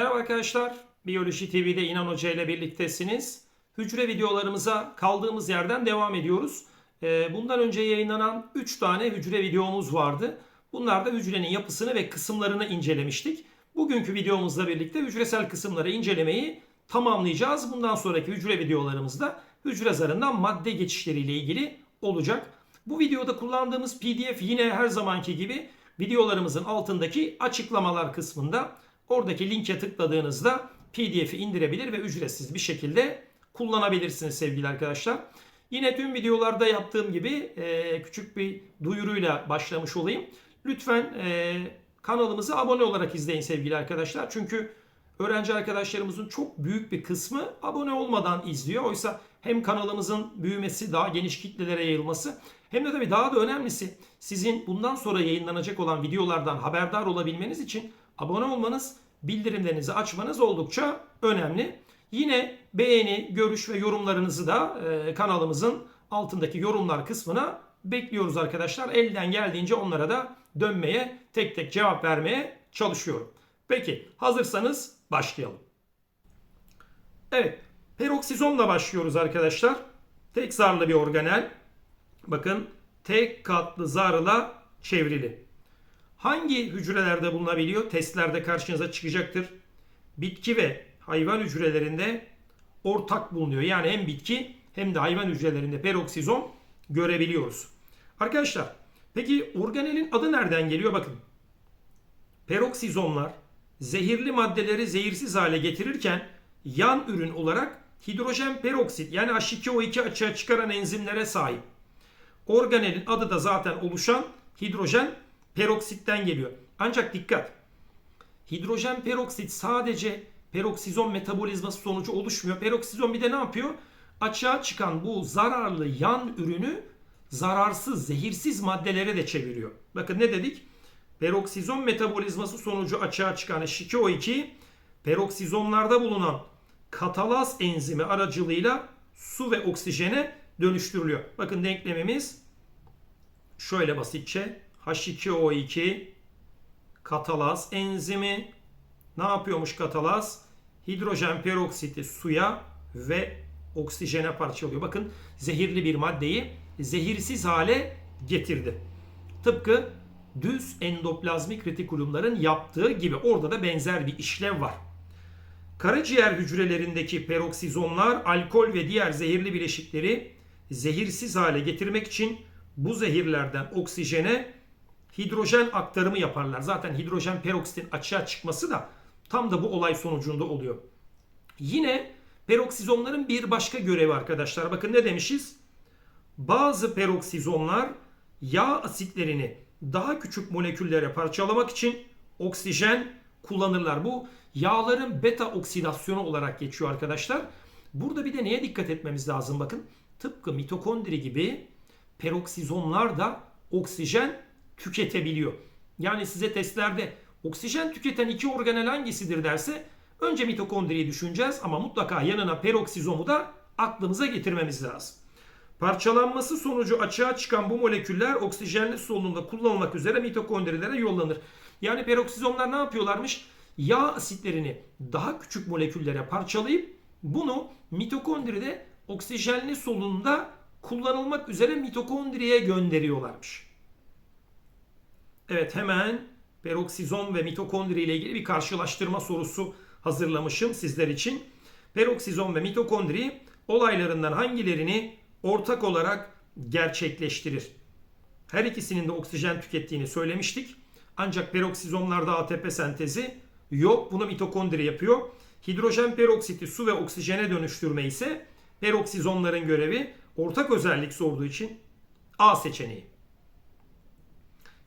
Merhaba arkadaşlar. Biyoloji TV'de İnan Hoca ile birliktesiniz. Hücre videolarımıza kaldığımız yerden devam ediyoruz. Ee, Bundan önce yayınlanan 3 tane hücre videomuz vardı. Bunlarda hücrenin yapısını ve kısımlarını incelemiştik. Bugünkü videomuzla birlikte hücresel kısımları incelemeyi tamamlayacağız. Bundan sonraki hücre videolarımızda hücre zarından madde geçişleriyle ilgili olacak. Bu videoda kullandığımız PDF yine her zamanki gibi videolarımızın altındaki açıklamalar kısmında oradaki linke tıkladığınızda PDF'i indirebilir ve ücretsiz bir şekilde kullanabilirsiniz sevgili arkadaşlar. Yine tüm videolarda yaptığım gibi e, küçük bir duyuruyla başlamış olayım. Lütfen e, kanalımızı abone olarak izleyin sevgili arkadaşlar. Çünkü öğrenci arkadaşlarımızın çok büyük bir kısmı abone olmadan izliyor. Oysa hem kanalımızın büyümesi, daha geniş kitlelere yayılması hem de tabii daha da önemlisi sizin bundan sonra yayınlanacak olan videolardan haberdar olabilmeniz için abone olmanız, bildirimlerinizi açmanız oldukça önemli. Yine beğeni, görüş ve yorumlarınızı da e, kanalımızın altındaki yorumlar kısmına bekliyoruz arkadaşlar. Elden geldiğince onlara da dönmeye, tek tek cevap vermeye çalışıyorum. Peki hazırsanız başlayalım. Evet, peroksizomla başlıyoruz arkadaşlar. Tek zarlı bir organel. Bakın tek katlı zarla çevrili. Hangi hücrelerde bulunabiliyor? Testlerde karşınıza çıkacaktır. Bitki ve hayvan hücrelerinde ortak bulunuyor. Yani hem bitki hem de hayvan hücrelerinde peroksizom görebiliyoruz. Arkadaşlar peki organelin adı nereden geliyor? Bakın. Peroksizomlar zehirli maddeleri zehirsiz hale getirirken yan ürün olarak hidrojen peroksit yani H2O2 açığa çıkaran enzimlere sahip. Organelin adı da zaten oluşan hidrojen peroksitten geliyor. Ancak dikkat. Hidrojen peroksit sadece peroksizom metabolizması sonucu oluşmuyor. Peroksizom bir de ne yapıyor? Açığa çıkan bu zararlı yan ürünü zararsız, zehirsiz maddelere de çeviriyor. Bakın ne dedik? Peroksizom metabolizması sonucu açığa çıkan H2O2 peroksizomlarda bulunan katalaz enzimi aracılığıyla su ve oksijene dönüştürülüyor. Bakın denklemimiz şöyle basitçe H2O2 katalaz enzimi ne yapıyormuş katalaz? Hidrojen peroksiti suya ve oksijene parçalıyor. Bakın zehirli bir maddeyi zehirsiz hale getirdi. Tıpkı düz endoplazmik retikulumların yaptığı gibi orada da benzer bir işlev var. Karaciğer hücrelerindeki peroksizomlar alkol ve diğer zehirli bileşikleri zehirsiz hale getirmek için bu zehirlerden oksijene hidrojen aktarımı yaparlar. Zaten hidrojen peroksitin açığa çıkması da tam da bu olay sonucunda oluyor. Yine peroksizomların bir başka görevi arkadaşlar. Bakın ne demişiz? Bazı peroksizomlar yağ asitlerini daha küçük moleküllere parçalamak için oksijen kullanırlar. Bu yağların beta oksidasyonu olarak geçiyor arkadaşlar. Burada bir de neye dikkat etmemiz lazım bakın. Tıpkı mitokondri gibi peroksizomlar da oksijen tüketebiliyor. Yani size testlerde oksijen tüketen iki organel hangisidir derse önce mitokondriyi düşüneceğiz ama mutlaka yanına peroksizomu da aklımıza getirmemiz lazım. Parçalanması sonucu açığa çıkan bu moleküller oksijenli solunumda kullanılmak üzere mitokondrilere yollanır. Yani peroksizomlar ne yapıyorlarmış? Yağ asitlerini daha küçük moleküllere parçalayıp bunu mitokondride oksijenli solunumda kullanılmak üzere mitokondriye gönderiyorlarmış. Evet hemen peroksizom ve mitokondri ile ilgili bir karşılaştırma sorusu hazırlamışım sizler için. Peroksizom ve mitokondri olaylarından hangilerini ortak olarak gerçekleştirir? Her ikisinin de oksijen tükettiğini söylemiştik. Ancak peroksizomlarda ATP sentezi yok. Bunu mitokondri yapıyor. Hidrojen peroksiti su ve oksijene dönüştürme ise peroksizomların görevi ortak özellik sorduğu için A seçeneği.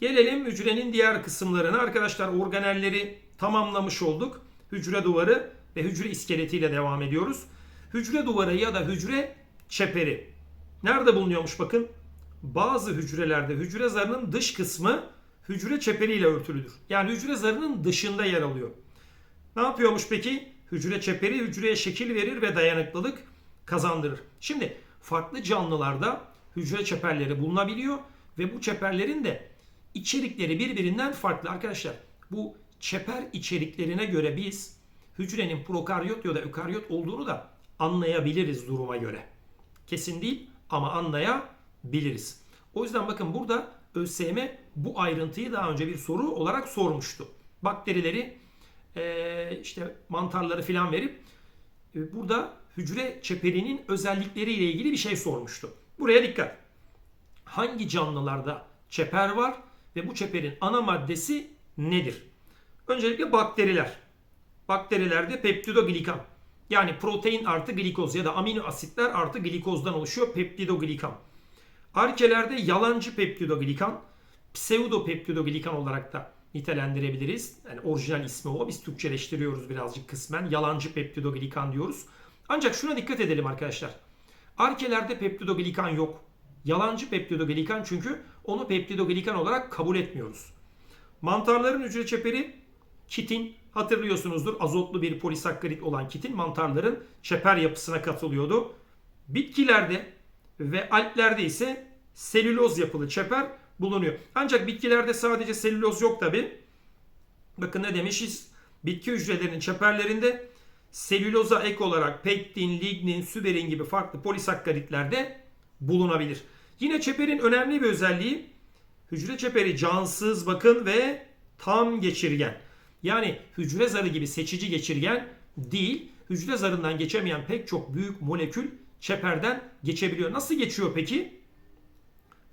Gelelim hücrenin diğer kısımlarına. Arkadaşlar organelleri tamamlamış olduk. Hücre duvarı ve hücre iskeletiyle devam ediyoruz. Hücre duvarı ya da hücre çeperi. Nerede bulunuyormuş bakın. Bazı hücrelerde hücre zarının dış kısmı hücre çeperiyle örtülüdür. Yani hücre zarının dışında yer alıyor. Ne yapıyormuş peki? Hücre çeperi hücreye şekil verir ve dayanıklılık kazandırır. Şimdi farklı canlılarda hücre çeperleri bulunabiliyor ve bu çeperlerin de içerikleri birbirinden farklı. Arkadaşlar bu çeper içeriklerine göre biz hücrenin prokaryot ya da ökaryot olduğunu da anlayabiliriz duruma göre. Kesin değil ama anlayabiliriz. O yüzden bakın burada ÖSYM bu ayrıntıyı daha önce bir soru olarak sormuştu. Bakterileri eee, işte mantarları filan verip e, burada hücre çeperinin özellikleriyle ilgili bir şey sormuştu. Buraya dikkat. Hangi canlılarda çeper var ve bu çeperin ana maddesi nedir? Öncelikle bakteriler. Bakterilerde peptidoglikan. Yani protein artı glikoz ya da amino asitler artı glikozdan oluşuyor peptidoglikan. Arkelerde yalancı peptidoglikan, pseudopeptidoglikan olarak da nitelendirebiliriz. Yani orijinal ismi o. Biz Türkçeleştiriyoruz birazcık kısmen. Yalancı peptidoglikan diyoruz. Ancak şuna dikkat edelim arkadaşlar. Arkelerde peptidoglikan yok. Yalancı peptidoglikan çünkü onu peptidoglikan olarak kabul etmiyoruz. Mantarların hücre çeperi kitin hatırlıyorsunuzdur. Azotlu bir polisakkarit olan kitin mantarların çeper yapısına katılıyordu. Bitkilerde ve alplerde ise selüloz yapılı çeper bulunuyor. Ancak bitkilerde sadece selüloz yok tabi. Bakın ne demişiz? Bitki hücrelerinin çeperlerinde selüloza ek olarak pektin, lignin, süberin gibi farklı polisakkaritler de bulunabilir. Yine çeperin önemli bir özelliği hücre çeperi cansız bakın ve tam geçirgen. Yani hücre zarı gibi seçici geçirgen değil. Hücre zarından geçemeyen pek çok büyük molekül çeperden geçebiliyor. Nasıl geçiyor peki?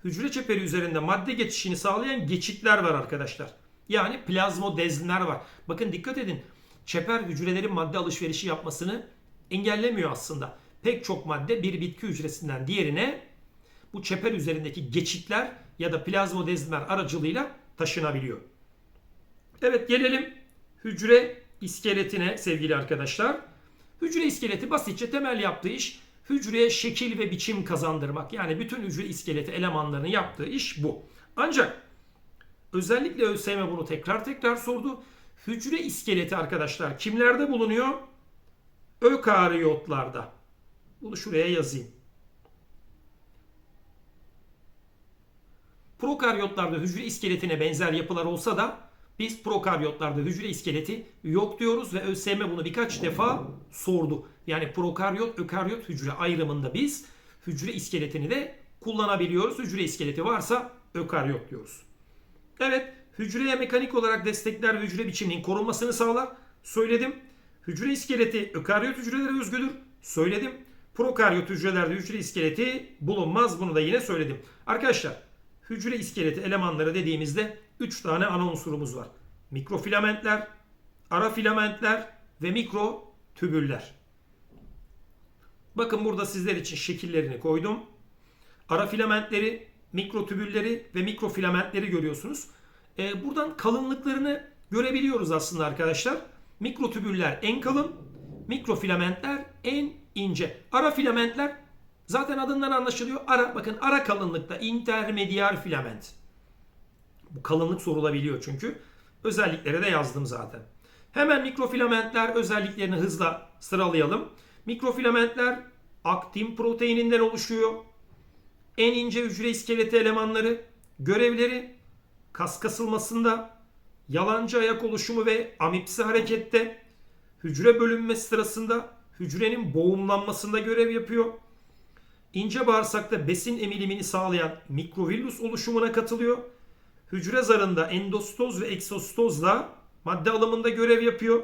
Hücre çeperi üzerinde madde geçişini sağlayan geçitler var arkadaşlar. Yani plazmodezmler var. Bakın dikkat edin. Çeper hücrelerin madde alışverişi yapmasını engellemiyor aslında. Pek çok madde bir bitki hücresinden diğerine bu çeper üzerindeki geçitler ya da plazmodezmler aracılığıyla taşınabiliyor. Evet gelelim hücre iskeletine sevgili arkadaşlar. Hücre iskeleti basitçe temel yaptığı iş hücreye şekil ve biçim kazandırmak. Yani bütün hücre iskeleti elemanlarının yaptığı iş bu. Ancak özellikle ÖSYM bunu tekrar tekrar sordu. Hücre iskeleti arkadaşlar kimlerde bulunuyor? Ökaryotlarda. Bunu şuraya yazayım. Prokaryotlarda hücre iskeletine benzer yapılar olsa da biz prokaryotlarda hücre iskeleti yok diyoruz ve ÖSYM bunu birkaç defa sordu. Yani prokaryot, ökaryot hücre ayrımında biz hücre iskeletini de kullanabiliyoruz. Hücre iskeleti varsa ökaryot diyoruz. Evet, hücreye mekanik olarak destekler ve hücre biçiminin korunmasını sağlar. Söyledim. Hücre iskeleti ökaryot hücrelere özgüdür. Söyledim. Prokaryot hücrelerde hücre iskeleti bulunmaz. Bunu da yine söyledim. Arkadaşlar, hücre iskeleti elemanları dediğimizde 3 tane ana unsurumuz var. Mikrofilamentler, ara filamentler ve mikrotübüller. Bakın burada sizler için şekillerini koydum. Ara filamentleri, mikrotübülleri ve mikrofilamentleri görüyorsunuz. Ee, buradan kalınlıklarını görebiliyoruz aslında arkadaşlar. Mikrotübüller en kalın, mikrofilamentler en ince. Ara filamentler zaten adından anlaşılıyor. Ara bakın ara kalınlıkta intermediar filament. Bu kalınlık sorulabiliyor çünkü. Özellikleri de yazdım zaten. Hemen mikrofilamentler özelliklerini hızla sıralayalım. Mikrofilamentler aktin proteininden oluşuyor. En ince hücre iskeleti elemanları, görevleri kas kasılmasında, yalancı ayak oluşumu ve amipsi harekette, hücre bölünmesi sırasında hücrenin boğumlanmasında görev yapıyor. İnce bağırsakta besin emilimini sağlayan mikrovillus oluşumuna katılıyor. Hücre zarında endostoz ve eksostozla madde alımında görev yapıyor.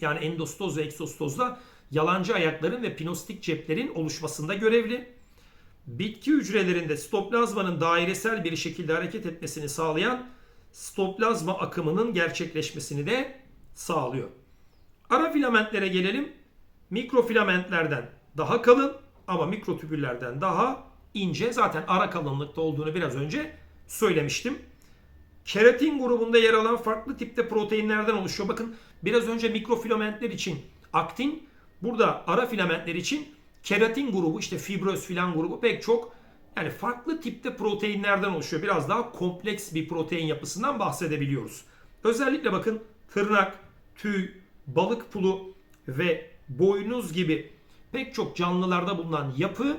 Yani endostoz ve eksostozla yalancı ayakların ve pinostik ceplerin oluşmasında görevli. Bitki hücrelerinde stoplazmanın dairesel bir şekilde hareket etmesini sağlayan stoplazma akımının gerçekleşmesini de sağlıyor. Ara filamentlere gelelim. Mikrofilamentlerden daha kalın ama mikrotübüllerden daha ince. Zaten ara kalınlıkta olduğunu biraz önce söylemiştim. Keratin grubunda yer alan farklı tipte proteinlerden oluşuyor. Bakın biraz önce mikrofilamentler için aktin, burada ara filamentler için keratin grubu işte fibroz filan grubu pek çok yani farklı tipte proteinlerden oluşuyor. Biraz daha kompleks bir protein yapısından bahsedebiliyoruz. Özellikle bakın tırnak, tüy, balık pulu ve boynuz gibi pek çok canlılarda bulunan yapı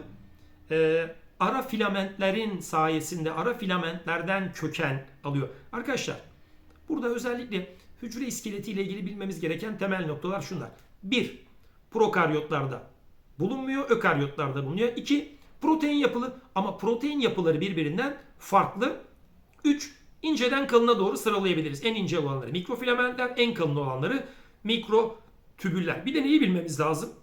e, ara filamentlerin sayesinde ara filamentlerden köken alıyor. Arkadaşlar burada özellikle Hücre iskeleti ile ilgili bilmemiz gereken temel noktalar şunlar. 1. Prokaryotlarda bulunmuyor, ökaryotlarda bulunuyor. 2. Protein yapılı ama protein yapıları birbirinden farklı. 3. inceden kalına doğru sıralayabiliriz. En ince olanları mikrofilamentler, en kalın olanları mikrotübüller. Bir de neyi bilmemiz lazım?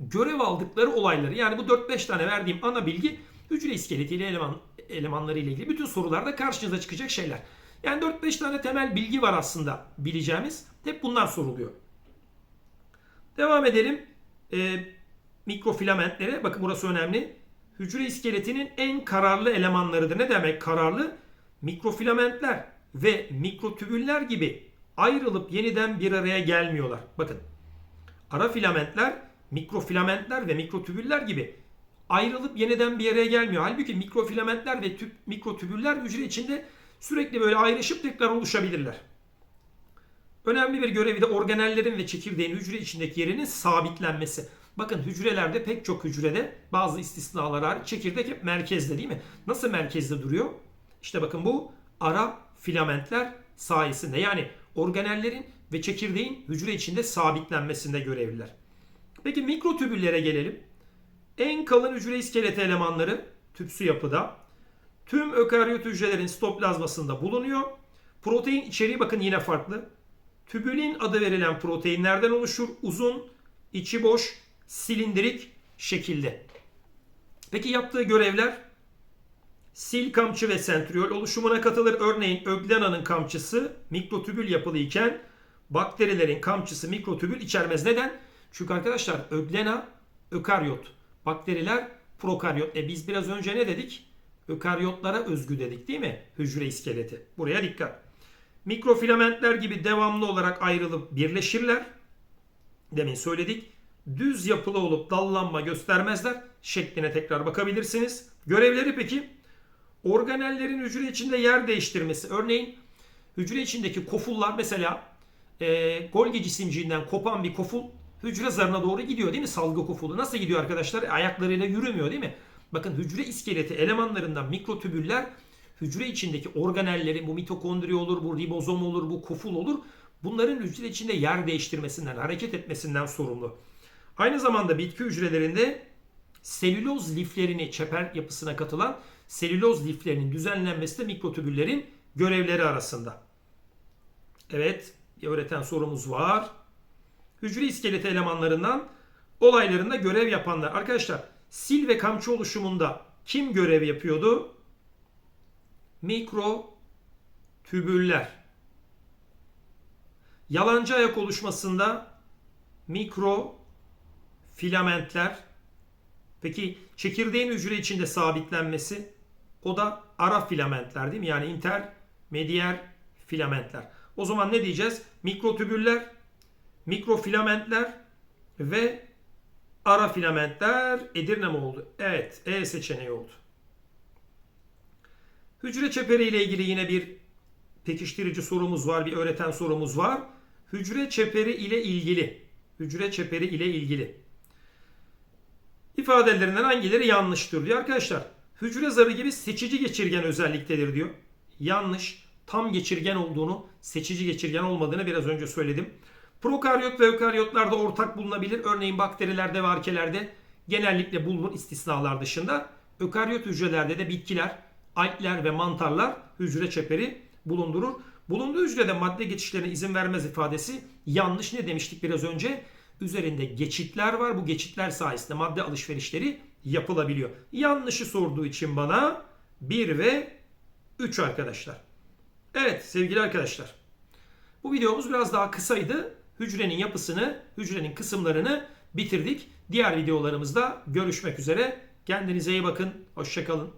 Görev aldıkları olayları yani bu 4-5 tane verdiğim ana bilgi hücre iskeletiyle eleman, elemanları ile ilgili bütün sorularda karşınıza çıkacak şeyler. Yani 4-5 tane temel bilgi var aslında bileceğimiz. Hep bunlar soruluyor. Devam edelim. Ee, mikrofilamentlere. Bakın burası önemli. Hücre iskeletinin en kararlı elemanlarıdır. Ne demek kararlı? Mikrofilamentler ve mikrotübüller gibi ayrılıp yeniden bir araya gelmiyorlar. Bakın. Ara filamentler, mikrofilamentler ve mikrotübüller gibi ayrılıp yeniden bir araya gelmiyor. Halbuki mikrofilamentler ve tüp, mikrotübüller hücre içinde sürekli böyle ayrışıp tekrar oluşabilirler. Önemli bir görevi de organellerin ve çekirdeğin hücre içindeki yerinin sabitlenmesi. Bakın hücrelerde pek çok hücrede bazı istisnalar hariç çekirdek hep merkezde değil mi? Nasıl merkezde duruyor? İşte bakın bu ara filamentler sayesinde yani organellerin ve çekirdeğin hücre içinde sabitlenmesinde görevliler. Peki mikrotübüllere gelelim. En kalın hücre iskeleti elemanları tüpsü yapıda. Tüm ökaryot hücrelerin sitoplazmasında bulunuyor. Protein içeriği bakın yine farklı. Tübülin adı verilen proteinlerden oluşur. Uzun, içi boş, silindirik şekilde. Peki yaptığı görevler sil kamçı ve sentriol oluşumuna katılır. Örneğin öglenanın kamçısı mikrotübül yapılı iken bakterilerin kamçısı mikrotübül içermez. Neden? Çünkü arkadaşlar öglena ökaryot, bakteriler prokaryot. E biz biraz önce ne dedik? Ökaryotlara özgü dedik değil mi? Hücre iskeleti. Buraya dikkat. Mikrofilamentler gibi devamlı olarak ayrılıp birleşirler. Demin söyledik. Düz yapılı olup dallanma göstermezler. Şekline tekrar bakabilirsiniz. Görevleri peki? Organellerin hücre içinde yer değiştirmesi. Örneğin hücre içindeki kofullar mesela e, Golgi cisimciğinden kopan bir koful hücre zarına doğru gidiyor değil mi? Salgı kofulu. Nasıl gidiyor arkadaşlar? Ayaklarıyla yürümüyor değil mi? Bakın hücre iskeleti elemanlarından mikrotübüller hücre içindeki organellerin bu mitokondri olur, bu ribozom olur, bu koful olur. Bunların hücre içinde yer değiştirmesinden, hareket etmesinden sorumlu. Aynı zamanda bitki hücrelerinde selüloz liflerini çeper yapısına katılan selüloz liflerinin düzenlenmesi de mikrotübüllerin görevleri arasında. Evet, öğreten sorumuz var. Hücre iskeleti elemanlarından olaylarında görev yapanlar. Arkadaşlar sil ve kamçı oluşumunda kim görev yapıyordu? Mikrotübüller. Yalancı ayak oluşmasında mikrofilamentler. Peki çekirdeğin hücre içinde sabitlenmesi o da ara filamentler değil mi? Yani intermediyer filamentler. O zaman ne diyeceğiz? Mikrotübüller, mikrofilamentler ve ara filamentler Edirne mi oldu? Evet, E seçeneği oldu. Hücre çeperi ile ilgili yine bir pekiştirici sorumuz var, bir öğreten sorumuz var. Hücre çeperi ile ilgili. Hücre çeperi ile ilgili. İfadelerinden hangileri yanlıştır diyor arkadaşlar. Hücre zarı gibi seçici geçirgen özelliktedir diyor. Yanlış. Tam geçirgen olduğunu, seçici geçirgen olmadığını biraz önce söyledim. Prokaryot ve ökaryotlarda ortak bulunabilir. Örneğin bakterilerde ve arkelerde genellikle bulunur istisnalar dışında. Ökaryot hücrelerde de bitkiler, algler ve mantarlar hücre çeperi bulundurur. Bulunduğu hücrede madde geçişlerine izin vermez ifadesi yanlış. Ne demiştik biraz önce? Üzerinde geçitler var. Bu geçitler sayesinde madde alışverişleri yapılabiliyor. Yanlışı sorduğu için bana 1 ve 3 arkadaşlar. Evet sevgili arkadaşlar. Bu videomuz biraz daha kısaydı. Hücrenin yapısını, hücrenin kısımlarını bitirdik. Diğer videolarımızda görüşmek üzere. Kendinize iyi bakın. Hoşçakalın.